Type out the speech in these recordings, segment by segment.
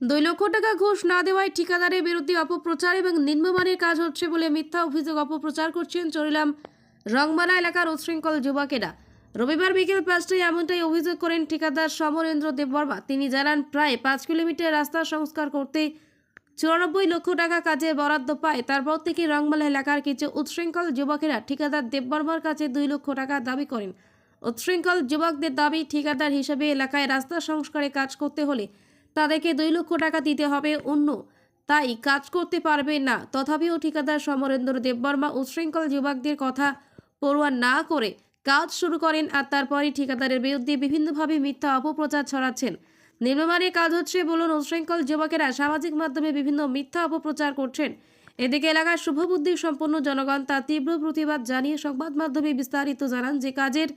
দুই লক্ষ টাকা ঘুষ না দেওয়ায় ঠিকাদারের বিরুদ্ধে অপপ্রচার এবং নিম্নমানের কাজ হচ্ছে বলে মিথ্যা অভিযোগ অপপ্রচার করছেন চরিলাম রংমালা এলাকার উচ্ছৃঙ্খল যুবকেরা। রবিবার বিকেল পাঁচটায় এমনটাই অভিযোগ করেন ঠিকাদার সমরেন্দ্র দেববর্মা। তিনি জানান, প্রায় পাঁচ কিলোমিটার রাস্তা সংস্কার করতে চুরানব্বই লক্ষ টাকা কাজে বরাদ্দ পায়। তারপর থেকে রংমালা এলাকার কিছু উচ্ছৃঙ্খল যুবকেরা ঠিকাদার দেববর্মার কাছে দুই লক্ষ টাকা দাবি করেন। উচ্ছৃঙ্খল যুবকদের দাবি, ঠিকাদার হিসেবে এলাকায় রাস্তা সংস্কারে কাজ করতে হলে তাদেরকে দুই লক্ষ টাকা দিতে হবে, অন্য তাই কাজ করতে পারবে না। তথাপিও ঠিকাদার সমরেন্দ্র দেববর্মা উচ্ছৃঙ্খল যুবকদের কথা পড়ুয়া না করে কাজ শুরু করেন আর তারপরই ঠিকাদারের বিরুদ্ধে বিভিন্নভাবে মিথ্যা অপপ্রচার ছড়াচ্ছেন। নিম্নমানের কাজ হচ্ছে বলুন, উচ্ছৃঙ্খল যুবকেরা সামাজিক মাধ্যমে বিভিন্ন মিথ্যা অপপ্রচার করছেন। এদিকে এলাকার শুভবুদ্ধি সম্পন্ন জনগণ তার তীব্র প্রতিবাদ জানিয়ে সংবাদ মাধ্যমে বিস্তারিত জানান যে কাজের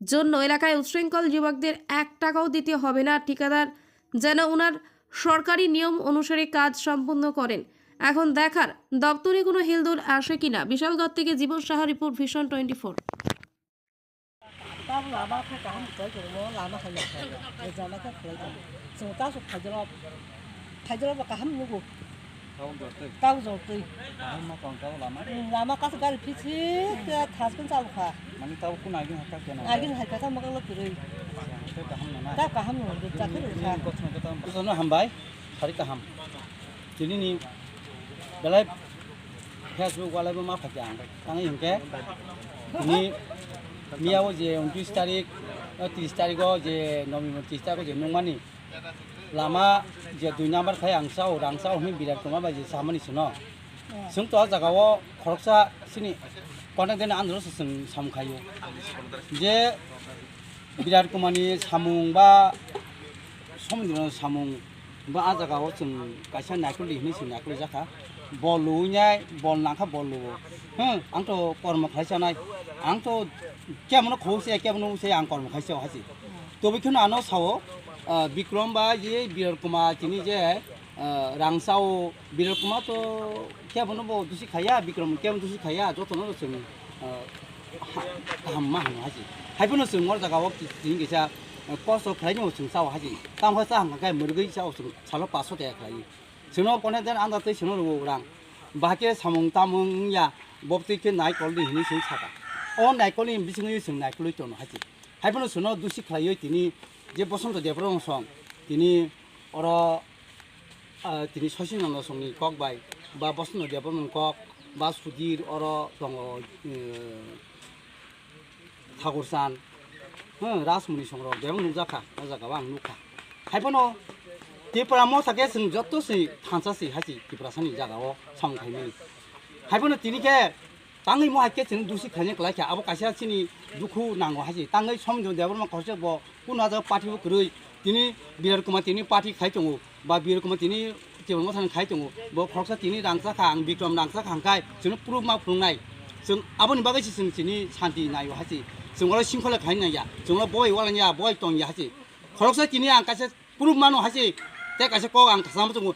জন্য এলাকায় উচ্ছৃঙ্খল যুবকদের এক টাকাও দিতে হবে না। ঠিকাদার যেন ওনার সরকারি নিয়ম অনুসারে কাজ সম্পন্ন করেন এখন দেখার দপ্তরে কোনো হেলদোল আসে কিনা বিশালগড় থেকে জীবন সাহা রিপোর্ট ভীষণ twenty four Tau zor tui. Lama kong tau lama. Lama kasih kali pici ke atas pun tau ha. Mana tau pun agin hakak kena. Agin hakak sama kalau kiri. Tak kaham lah. Tak kaham lah. Tak kaham lah. hambai. Hari kaham. Jadi ni. Dalai. Kasih buku alai pun maaf kajang. Tangan yang ke. Ini. Mia wo je. Untuk istari. Tis tari ko je. Nomi mo tis tari ko je. Nung mani. Ya kasih. लामा जे दुई number थाय आंसाव रांसाव हिं बिराट कुमार बायदि सामानिसो न जों तो जागाव खरकसा सिनि कनेक्ट दिन आन्ध्रसो जों सामखायो जे बिराट कुमारनि सामुं बा समुद्रनि सामुं बा आ जागाव जों गायसा नायखौ लिहनि जों नायखौ जाखा बल लुनाय बल नाखा बल लुबो हो आंथ' कर्म खालायसानाय आंथ' केमन खौसे केमन उसे आं कर्म खालायसायाव हासि তবে আনো সাও বিক্রম বা যে বীর কুমার চিনি যে রাংসাও বীর কুমার তো কেমন দুসি খাইয়া, বিক্রম, কেমন দুসি খাইয়া, যতন রসুন হাম্মা হাম হাজি। হাইফুন রসুন ওর জায়গাও চিনি গেছা কষ্ট খাইনি ওসুন সাও হাজি। তাম হাসা হাঙ্গাই মরগই সাও ওসুন সালো পাঁচশো টাকা খাই। সিনো পনে দেন আন্দাতে সিনো রবো রাং। বাহাকে সামং তামং ইয়া ববতিকে নাইকল দিহিনি সিং সাকা ও নাইকল ইম বিসিং ইউ সিং নাইকল চনো হাজি। हाइफोन सुनो दुसि खायो तिनी जे बसन्त देवरं सं तिनी अर तिनी शशि नन्द संनि कक बाय बा बसन्त देवरं कक बा सुधीर अर दङ ठाकुर सान राजमुनि संग्र देवं जाखा नजाखाबा आं नुखा हाइफोन तिपरा म साके जों जत्तो हासी थांसा सै हासि तिपरा सानि जागाव सं खायनि हाइफोन तिनिके 당의 뭐 할게 저는 두시 그냥 그렇게 아버 가시아 친이 누구 난거 하지 당의 섬도 내버만 거쳐 뭐 꾸나서 파티고 그러 तिनी बिरार कुमार तिनी पार्टी खाइचङो बा बिरार कुमार तिनी जेबो मोसानो खाइचङो बो खरसा तिनी रांसा खां बिक्रम रांसा खांखाय जों प्रुफ मा फुंनाय जों आबोनि बागैसो जों तिनी शान्ति नायो हासि जों अला सिंखला खाइना या जों अला बय वालाnya बय टं या हासि खरसा तिनी आं कासे प्रुफ मानो हासि ते कासे क आं थासाम जों